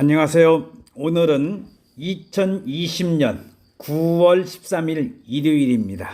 안녕하세요. 오늘은 2020년 9월 13일 일요일입니다.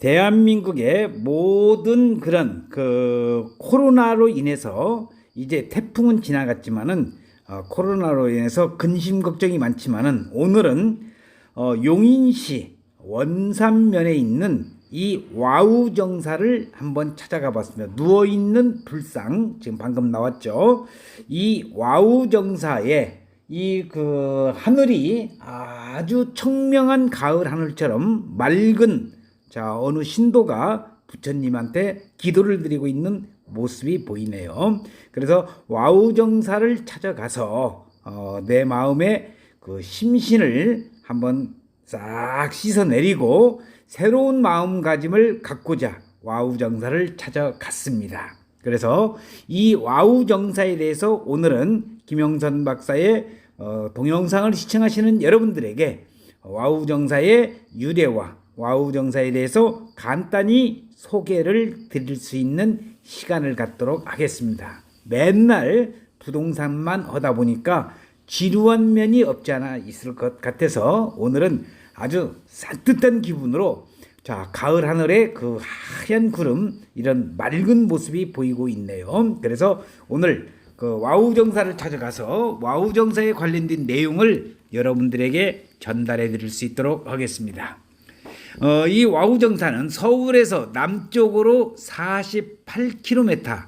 대한민국의 모든 그런 그 코로나로 인해서 이제 태풍은 지나갔지만은 어, 코로나로 인해서 근심 걱정이 많지만은 오늘은 어, 용인시 원산면에 있는 이 와우 정사를 한번 찾아가 봤습니다. 누워 있는 불상 지금 방금 나왔죠. 이 와우 정사에 이 그 하늘이 아주 청명한 가을 하늘처럼 맑은 자 어느 신도가 부처님한테 기도를 드리고 있는 모습이 보이네요. 그래서 와우 정사를 찾아가서 어, 내 마음의 그 심신을 한번 싹 씻어내리고 새로운 마음가짐을 갖고자 와우 정사를 찾아갔습니다. 그래서 이 와우 정사에 대해서 오늘은 김영선 박사의 어, 동영상을 시청하시는 여러분들에게 와우 정사의 유래와 와우 정사에 대해서 간단히 소개를 드릴 수 있는 시간을 갖도록 하겠습니다. 맨날 부동산만 하다 보니까 지루한 면이 없지 않아 있을 것 같아서 오늘은 아주 산뜻한 기분으로 자 가을 하늘에 그 하얀 구름 이런 맑은 모습이 보이고 있네요. 그래서 오늘 그 와우 정사를 찾아가서 와우 정사에 관련된 내용을 여러분들에게 전달해 드릴 수 있도록 하겠습니다. 어, 이 와우 정사는 서울에서 남쪽으로 48km,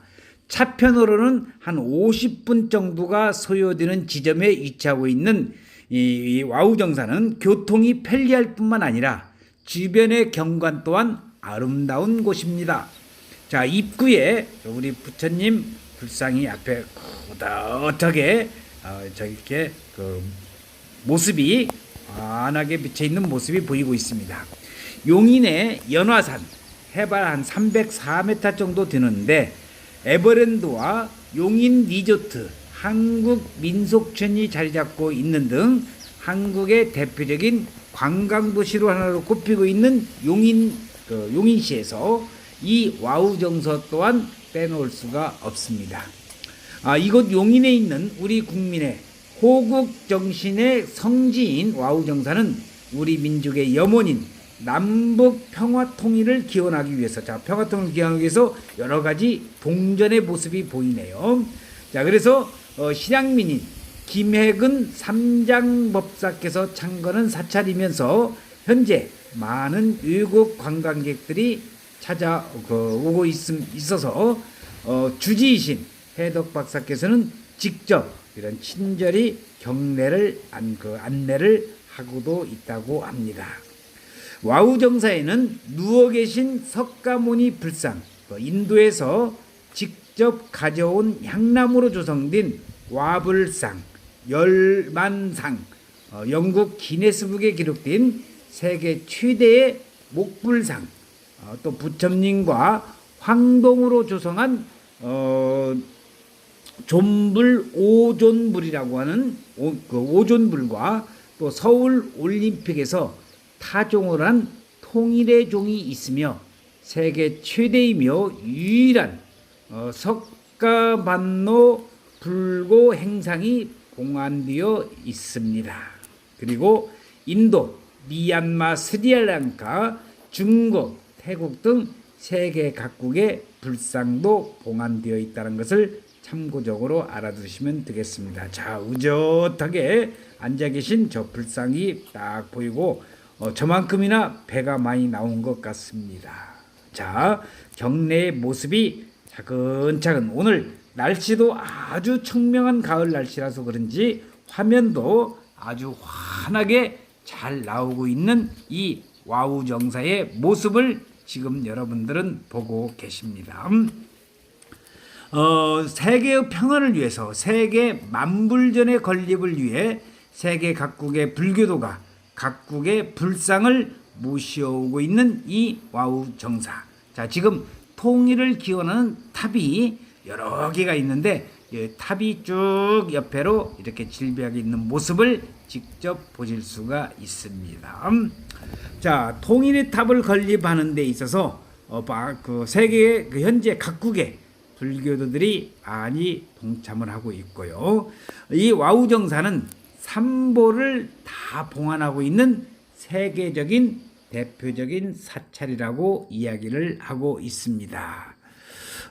차편으로는 한 50분 정도가 소요되는 지점에 위치하고 있는 이, 이 와우 정사는 교통이 편리할 뿐만 아니라 주변의 경관 또한 아름다운 곳입니다. 자, 입구에 우리 부처님 불상이 앞에 고다하게 어, 저렇게 그 모습이 환하게 비쳐 있는 모습이 보이고 있습니다. 용인의 연화산 해발 한 304m 정도 되는데 에버랜드와 용인 리조트, 한국 민속촌이 자리 잡고 있는 등 한국의 대표적인 관광 도시로 하나로 꼽히고 있는 용인 그 용인시에서 이 와우 정서 또한 빼놓을 수가 없습니다. 아, 이곳 용인에 있는 우리 국민의 호국 정신의 성지인 와우 정사는 우리 민족의 염원인 남북 평화 통일을 기원하기 위해서 자 평화 통일을 기원하기 위해서 여러 가지 동전의 모습이 보이네요. 자 그래서 어, 실향민인 김해근 삼장법사께서 창건한 사찰이면서 현재 많은 외국 관광객들이 찾아오고 있어서 어, 주지이신 해덕 박사께서는 직접 이런 친절히 경례를 안, 그 안내를 하고도 있다고 합니다. 와우 정사에는 누워 계신 석가모니 불상, 그 인도에서 직접 가져온 향나무로 조성된 와불상, 열만상, 어, 영국 기네스북에 기록된 세계 최대의 목불상, 어, 또 부처님과 황동으로 조성한 어, 존불 오존불이라고 하는 오, 그 오존불과 또 서울 올림픽에서 타종을 한 통일의 종이 있으며 세계 최대이며 유일한 어, 석가반로 불고 행상이 공안되어 있습니다. 그리고 인도, 미얀마, 스리랑카, 중국, 태국 등 세계 각국의 불상도 봉안되어 있다는 것을 참고적으로 알아두시면 되겠습니다. 자, 의젓하게 앉아 계신 저 불상이 딱 보이고 어, 저만큼이나 배가 많이 나온 것 같습니다. 자, 경내의 모습이 차근차근 오늘 날씨도 아주 청명한 가을 날씨라서 그런지 화면도 아주 환하게 잘 나오고 있는 이 와우 정사의 모습을 지금 여러분들은 보고 계십니다. 어, 세계의 평화를 위해서 세계 만불전의 건립을 위해 세계 각국의 불교도가 각국의 불상을 모셔오고 있는 이 와우 정사. 자, 지금 통일을 기원하는 탑이 여러 개가 있는데 이 탑이 쭉 옆에로 이렇게 질비하게 있는 모습을 직접 보실 수가 있습니다. 자, 통일의 탑을 건립하는 데 있어서 어, 바- 그 세계의 그 현재 각국의 불교도들이 많이 동참을 하고 있고요. 이 와우 정사는 삼보를 다 봉안하고 있는 세계적인 대표적인 사찰이라고 이야기를 하고 있습니다.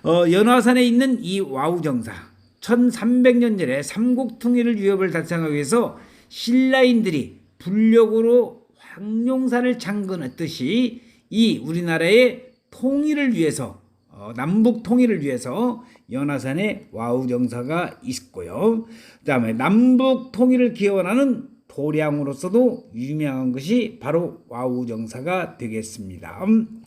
어, 연화산에 있는 이 와우정사 1300년 전에 삼국통일을 위협을 달성하기 위해서 신라인들이 불력으로 황룡산을 잠근했듯이 이 우리나라의 통일을 위해서 어, 남북 통일을 위해서 연화산에 와우정사가 있고요. 그다음에 남북 통일을 기원하는 도량으로서도 유명한 것이 바로 와우정사가 되겠습니다. 음,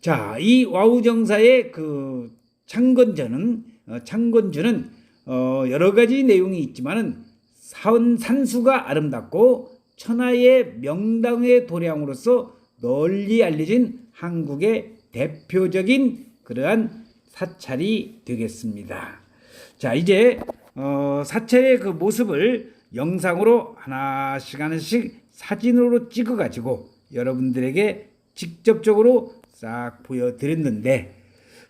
자, 이 와우정사의 그 창건전은 어, 창건주는 어, 여러 가지 내용이 있지만은 산, 산수가 아름답고 천하의 명당의 도량으로서 널리 알려진 한국의 대표적인 그러한 사찰이 되겠습니다. 자, 이제 어, 사찰의 그 모습을 영상으로 하나씩 하나씩 사진으로 찍어 가지고 여러분들에게 직접적으로 싹 보여드렸는데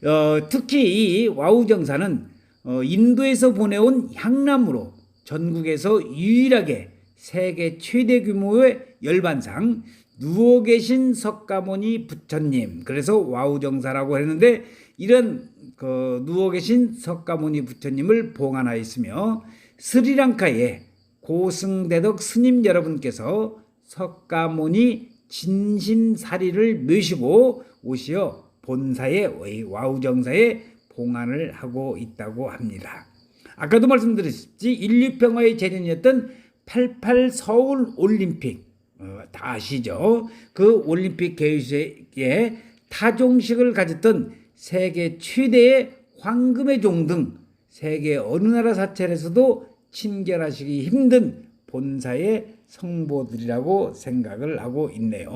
어, 특히 이 와우 정사는 어, 인도에서 보내온 향나무로 전국에서 유일하게 세계 최대 규모의 열반상 누워 계신 석가모니 부처님 그래서 와우정사라고 했는데 이런 그 누워 계신 석가모니 부처님을 봉안하였으며 스리랑카의 고승대덕 스님 여러분께서 석가모니 진심사리를 묘시고 오시어 본사의 와우정사에 봉안을 하고 있다고 합니다. 아까도 말씀드렸지 인류평화의 재련이었던 88 서울 올림픽 어, 다 아시죠? 그 올림픽 개최에 타종식을 가졌던 세계 최대의 황금의 종 등 세계 어느 나라 사찰에서도 친결하시기 힘든 본사의 성보들이라고 생각을 하고 있네요.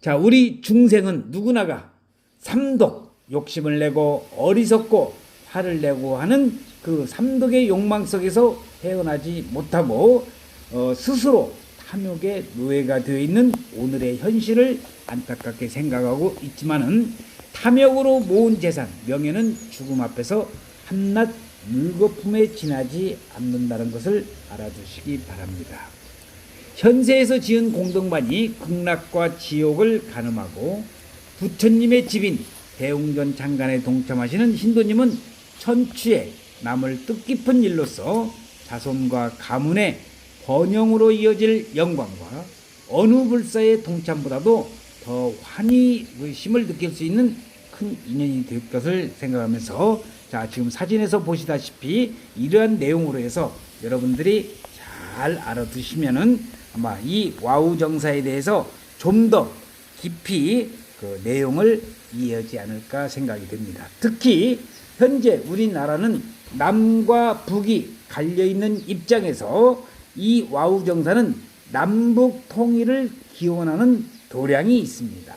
자, 우리 중생은 누구나가 삼독, 욕심을 내고 어리석고 화를 내고 하는 그 삼독의 욕망 속에서 헤어나지 못하고 어, 스스로 탐욕의 노예가 되어 있는 오늘의 현실을 안타깝게 생각하고 있지만은 탐욕으로 모은 재산, 명예는 죽음 앞에서 한낱 물거품에 지나지 않는다는 것을 알아두시기 바랍니다. 현세에서 지은 공동반이 극락과 지옥을 가늠하고 부처님의 집인 대웅전 장관에 동참하시는 신도님은 천추에 남을 뜻깊은 일로서 자손과 가문의 번영으로 이어질 영광과 어느 불사의 동참보다도 더 환희심을 느낄 수 있는 큰 인연이 될 것을 생각하면서 자 지금 사진에서 보시다시피 이러한 내용으로 해서 여러분들이 잘 알아두시면은 아마 이 와우 정사에 대해서 좀 더 깊이 그 내용을 이해하지 않을까 생각이 됩니다. 특히 현재 우리나라는 남과 북이 갈려 있는 입장에서 이 와우 정사는 남북 통일을 기원하는 도량이 있습니다.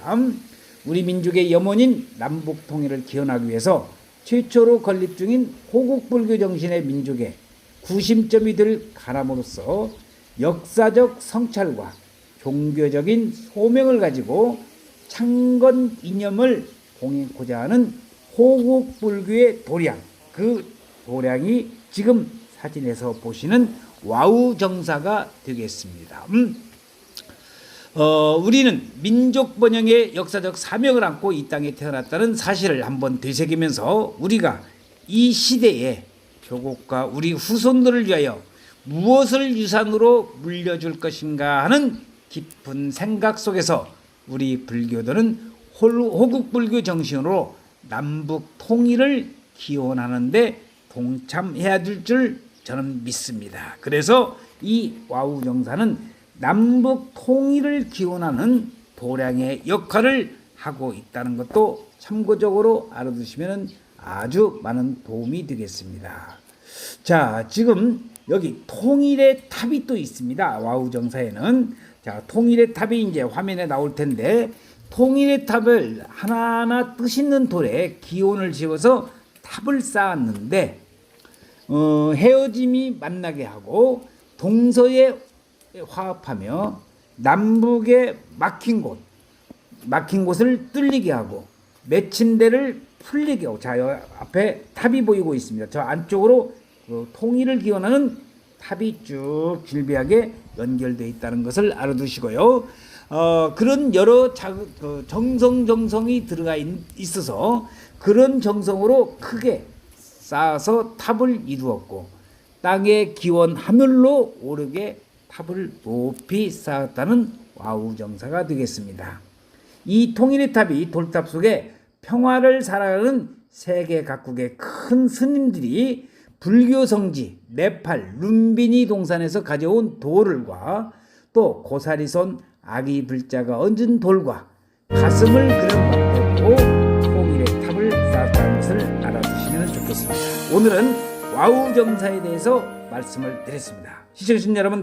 우리 민족의 염원인 남북 통일을 기원하기 위해서 최초로 건립 중인 호국불교 정신의 민족의 구심점이 될 가람으로서 역사적 성찰과 종교적인 소명을 가지고 창건 이념을 공행코자 하는 호국불교의 도량 그 도량이 지금 사진에서 보시는 와우 정사가 되겠습니다. 음. 어, 우리는 민족 번영의 역사적 사명을 안고 이 땅에 태어났다는 사실을 한번 되새기면서 우리가 이 시대에 교국과 우리 후손들을 위하여 무엇을 유산으로 물려줄 것인가 하는 깊은 생각 속에서 우리 불교들은 호국불교 정신으로 남북 통일을 기원하는데 동참해야 될 줄 저는 믿습니다. 그래서 이 와우 정사는 남북 통일을 기원하는 도량의 역할을 하고 있다는 것도 참고적으로 알아두시면 아주 많은 도움이 되겠습니다. 자, 지금 여기 통일의 탑이 또 있습니다. 와우 정사에는 자, 통일의 탑이 이제 화면에 나올 텐데 통일의 탑을 하나하나 뜻 있는 돌에 기온을 지어서 탑을 쌓았는데 어, 헤어짐이 만나게 하고 동서에 화합하며 남북에 막힌 곳 막힌 곳을 뚫리게 하고 맺힌 데를 풀리게 하고 자 여, 앞에 탑이 보이고 있습니다. 저 안쪽으로 그 통일을 기원하는 탑이 쭉 질비하게 연결되어 있다는 것을 알아두시고요. 어, 그런 여러 자, 그 정성 정성이 들어가 있, 있어서 그런 정성으로 크게 쌓아서 탑을 이루었고 땅의 기원 하늘로 오르게 탑을 높이 쌓았다는 와우 정사가 되겠습니다. 이 통일의 탑이 돌탑 속에 평화를 사랑하는 세계 각국의 큰 스님들이 불교 성지 네팔 룸비니 동산에서 가져온 돌과 또 고사리손 아기 불자가 얹은 돌과 가슴을 그린 방법으로 통일의 탑을 쌓았다는 것을 알아두시면 좋겠습니다. 오늘은 와우 정사에 대해서 말씀을 드렸습니다. 시청하신 여러분